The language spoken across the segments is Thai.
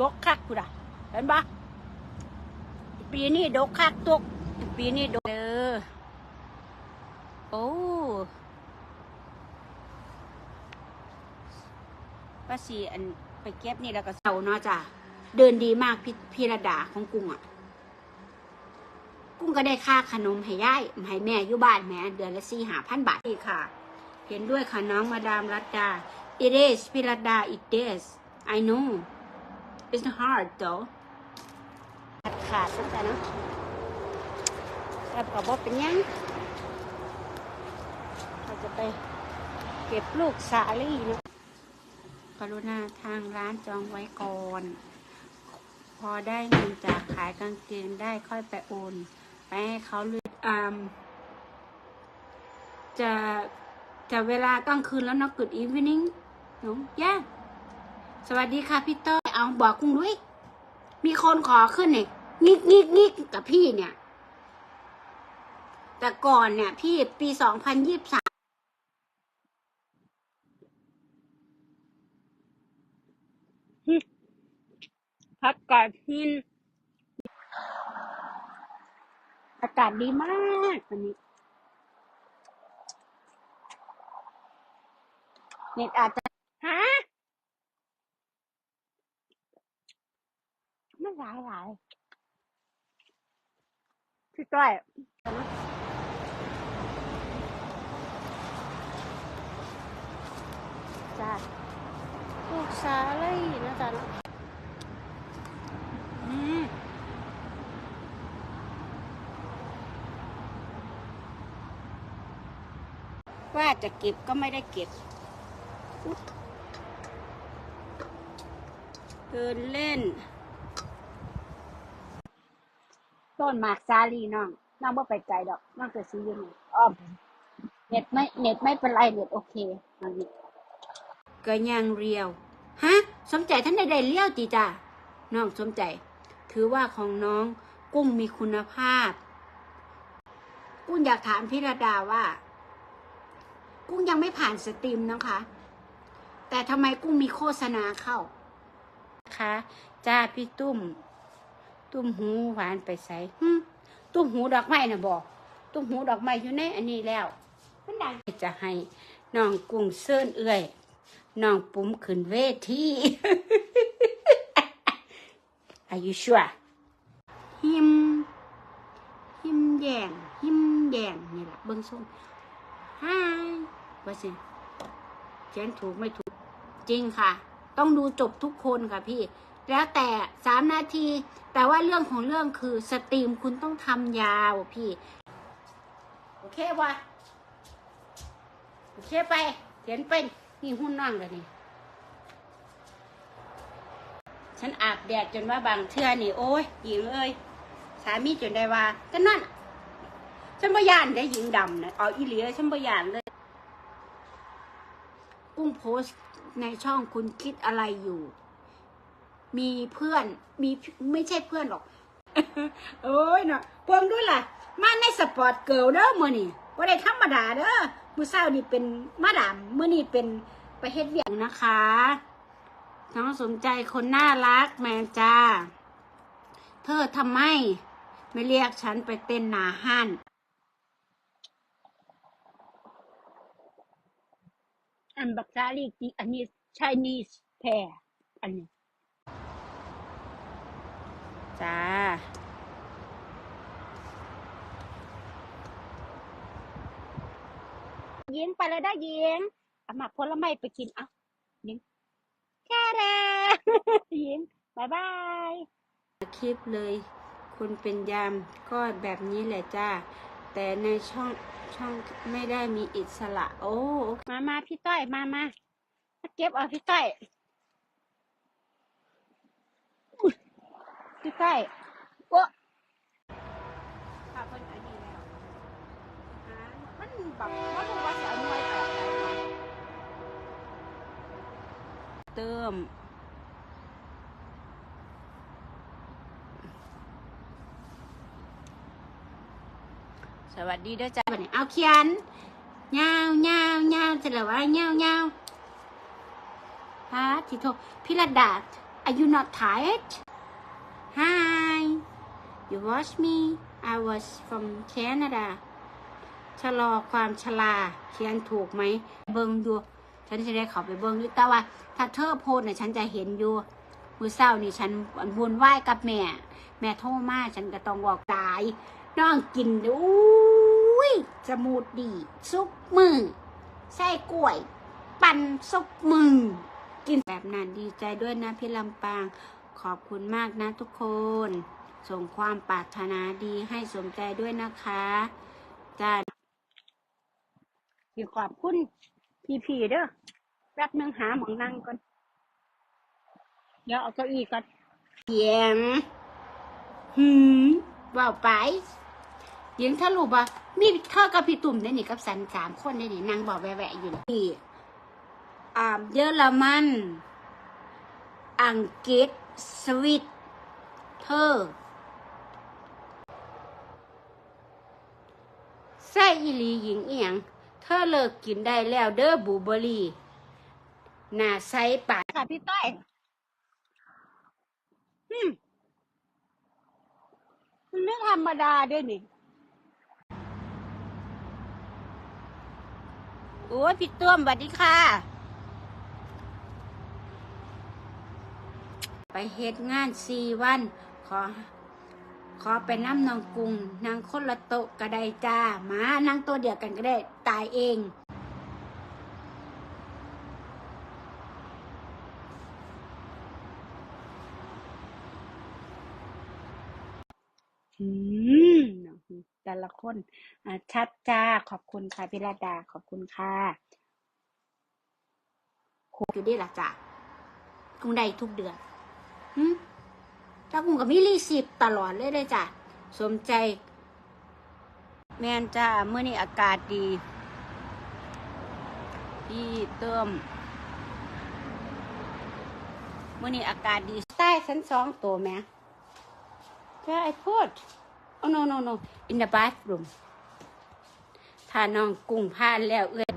ดกคักกูด่ะเห็นปะปีนี้ดกคักตกปีนี้ดกเออโอ้ป้าสีอันไปเก็บนี่แล้วก็เสาเนาะจ้ะเดินดีมากพี่พี่ระดาของกุ้งอะ กุ้งก็ได้ค่าขนมให้ย่ายให้แม่อยู่บ้านแม่เดือนละสี่หาพันบาทนี่ค่ะ เห็นด้วยค่ะน้องมาดามรัตดา it is พี่รัตดา it is I know it's not hard though ขาดขาดสักแต่เนาะแล้วก็บอกเป็นยังเราจะไปเก็บลูกสาลี่เนาะกรุณาทางร้านจองไว้ก่อน พอได้เงินจากขายกางเกงได้ค่อยไปโอนไปให้เขาเลยอ่าจะจะเวลากลางคืนแล้วนะ Good evening หนูย่ สวัสดีค่ะพี่เต้ยเอาบอกกุ้งด้วย มีคนขอขึ้นเนี่ยงิกงิกงิกกับพี่เนี่ย แต่ก่อนเนี่ย พี่ปีสองพันยี่สิบสามพักกาดหินอากาศดีมากวันนี้เน็ตอาจจะฮะไม่ หลายหลายพี่ต้อยจ้าลูกสาเลยนะจ๊ะเนาะอืมว่าจะเก็บก็ไม่ได้เก็บเดินเล่น ต้นหมากซาลีน้องน้องไม่ไปไกลดอกน้องจะซื้ออยังไงอ้อมเน็ตไม่เน็ตไม่เป็นไรเน็ตโอเคมันนี่ก็ยังเรียว ฮะ สมใจท่านใดๆเลี้ยวจีจ้าน้องสมใจ ถือว่าของน้องกุ้งมีคุณภาพ กุ้งอยากถามพี่ระดาว่า กุ้งยังไม่ผ่านสตรีมนะคะ แต่ทำไมกุ้งมีโฆษณาเข้าคะจ้าพี่ตุ้ม ตุ้มหูหวานไปใส่ตุ้มหูดอกไม้นะบอก ตุ้มหูดอกไม้อยู่ในอันนี้แล้ว มันดังจะให้น้องกุ้งเซิ่นเอื่อยน้องปุ๋มขึ้นเวที Are you sure หิม หิมแยงหิมแยงนี่แหละเบิ้งส้มฮายว่าสิเขียนถูกไม่ถูกจริงค่ะ ต้องดูจบทุกคนค่ะพี่ แล้วแต่สามนาที แต่ว่าเรื่องของเรื่องคือสตรีมคุณต้องทำยาวพี่ โอเควะโอเคไปเขียนเป็นนี่หุ้นนั่งเลยนี่ฉันอาบแดดจนว่าบางเทื่อนี่โอ้ยหญิงเอ้ยสามีจนได้ว่าก็นั่นฉันบ่ยานได้หญิงดำนะเอาอีเหลียฉันบ่ยานเลย กุ้งโพสในช่องคุณคิดอะไรอยู่ มีเพื่อนมีไม่ใช่เพื่อนหรอกโอ้ยเนาะเพิ่งด้วยล่ะ มาในสปอร์ตเกิลเด้อมื้อนี่บ่ได้ธรรมดาเด้อมือเช้านี่เป็นมาดามมื้อนี่เป็นไปเฮ็ดเวียกนะคะ น้องสมใจคนน่ารักแม่จ้า เธอทำไม ไม่เรียกฉันไปเต้นหนาห้านอันบักซาลีกอันนี้ Chinese pear อันนี้ จ้า ยิงไปเลยได้ยิงเอามาผลไม้ไปกินเอายิงแค่แรยิงบายบายคลิปเลยคุณเป็นยามก็แบบนี้แหละจ้า แต่ในช่องช่องไม่ได้มีอิสระ โอ้ มามาพี่ต้อย มามามาเก็บเอาพี่ต้อยอุ๊ย พี่ต้อยโอ้ค่ะเพิ่นอันนี้แล้วหามันแบบว่ารู้ว่าจะเอาหน่วยแบบไหนเติม สวัสดีเด้อจ้าบัดนี้เอาเขียนยาวยาวยาวจะเหลือว่าเงาวยาวฮะทีโทพี่ระดา I Are you not tired Hi You watch me I was from Canada ชะลอความชราเขียนถูกไหม เบิ่งอยู่ฉันจะได้เขาไปเบิ่งอยู่แต่ว่า ถ้าเธอโพสเนี่ยฉันจะเห็นอยู่ มือเศร้านี่ฉันวุ่นวายกับแม่ แม่โทรมาฉันก็ต้องบอกตายน้องกินอุ้ยจมูดดี ซุปมือใส่กล้วย ปั่นซุปมือ กินแบบนั้นดีใจด้วยนะพี่ลำปาง ขอบคุณมากนะทุกคน ส่งความปรารถนาดีให้สมใจด้วยนะคะจ้าขอบคุณพี่พีเด้อแป๊บนึงหาหมองนั่งก่อน เดี๋ยวเอาเก้าอี้ก่อนเสียงหืมว่าไปยิงถ้ารู้บ่มีเธอกับพี่ตุ่มได้นี่กับสันสามคนได้นี่นั่งบอกแวะๆอยู่นี่อ่าเยอรมัน อังกฤษสวิตเธอ ส่อีหลีหญิงเอียงเธอเลิกกินได้แล้วเด้อบูเบอรี่หน้าใสปากค่ะพี่ต้อยอืมมันไม่ธรรมดาด้วยนี่ โอ้ยพี่ต้วมสวัสดีค่ะ ไปเฮ็ดงานสี่วัน ขอ ขอไปน้ำนองกรุงนางคนละโตะก็ได้จ้าหมานางตัวเดียวกันก็ได้ตายเองอืมแต่ละคนอะชัดจ้าขอบคุณค่ะพิรดาขอบคุณค่ะโคอยู่ดีล่ะจ้ะกุ้งได้ทุกเดือน แล้วกุ้งกับมิรีสิบตลอดเลยเลยจ้ะ สมใจ แมนจ้าเมื่อนี้อากาศดี พี่เติมเมื่อนี้อากาศดี ใต้ชั้นสองตัวแม่ Where I put? Oh no no no in the bathroom ถ้าน้องกุ้งพานแล้วเอื้อย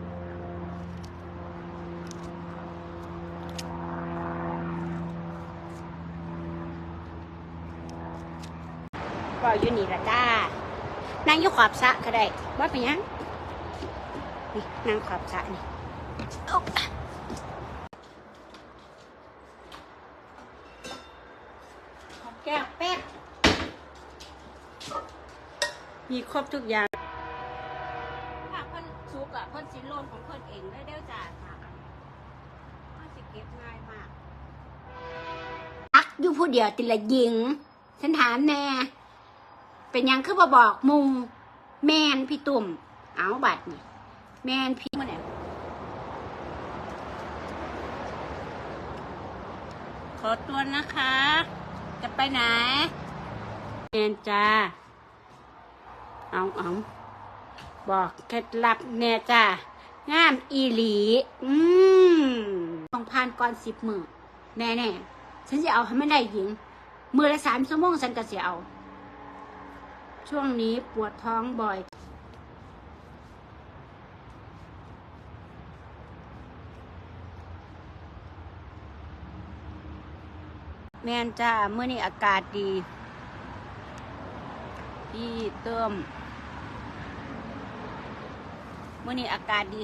ก็อยู่นี่ละจ้า นั่ง อยู่ขอบสะก็ได้ว่าเป็นยังนี่นั่งขอบสะนี่ขอบแก้วแป๊บมีครบทุกอย่างถ้าเพิ่นซุกอะเพิ่นสิโลนของเพิ่นเองเลยเด้อจ้าค่ะเพิ่นสิเก็บง่ายมาก อักอยู่ผู้เดียวติละยิง ฉันถามแน่ เป็นหยังคือบ่บอกหมูแมนพี่ตุ่มเอาบัตรนี่แมนพี่มาเนี่ยขอตัวนะคะ จะไปไหนแมนจ้าเอาเอาบอกเคล็ดลับแน่จ้างามอีหลี อืมต้องผ่านก่อนสิบมือแน่แน่ๆฉันจะเอาให้ไม่ได้หญิง มือละสามชั่วโมงฉันก็จะเอา ช่วงนี้ปวดท้องบ่อย แมนจ้าเมื่อนี้อากาศดี พี่เติมเมื่อนี้อากาศดี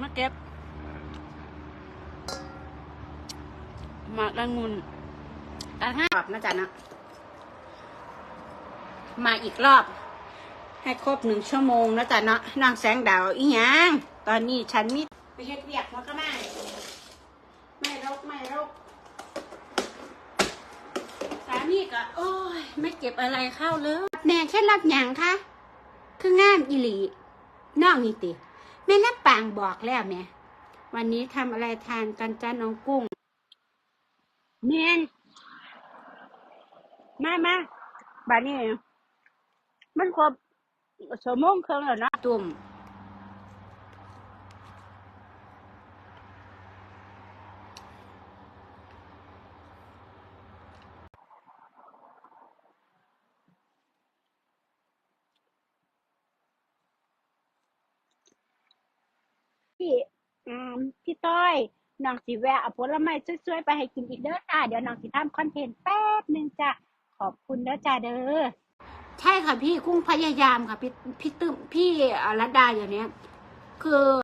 มาเก็บหมากละงุนกันห้ารอบนะจ๊ะนะ มาอีกรอบ ให้ครบหนึ่งชั่วโมงนะจ๊ะเนาะนางแสงดาวอีหยังตอนนี้ฉันมีไปเฮ็ดเวียกมันก็มาไม่รกไม่รกสามีก็โอ้ยไม่เก็บอะไรเข้าเลยแม่แค่รับหยังคะคืองามอิหลีน้องนี่ติแม่นับปางบอกแล้วแม่วันนี้ทำอะไรทานกันจ้าน้องกุ้งแมนมามาบานี้ มันครบสมงเครื่องแล้วนะตุ่มพี่พี่ต้อยน้องสีแวะเอาผลไม้ช่วยๆไปให้กินอีกเด้อจ้าเดี๋ยวน้องสีทำคอนเทนต์แป๊บหนึ่งจ้ะขอบคุณเด้อจ้าเด้อ ใช่ค่ะพี่คุ้งพยายามค่ะพี่พี่ตึ้มพี่รัดดาอย่างเนี้ย คือ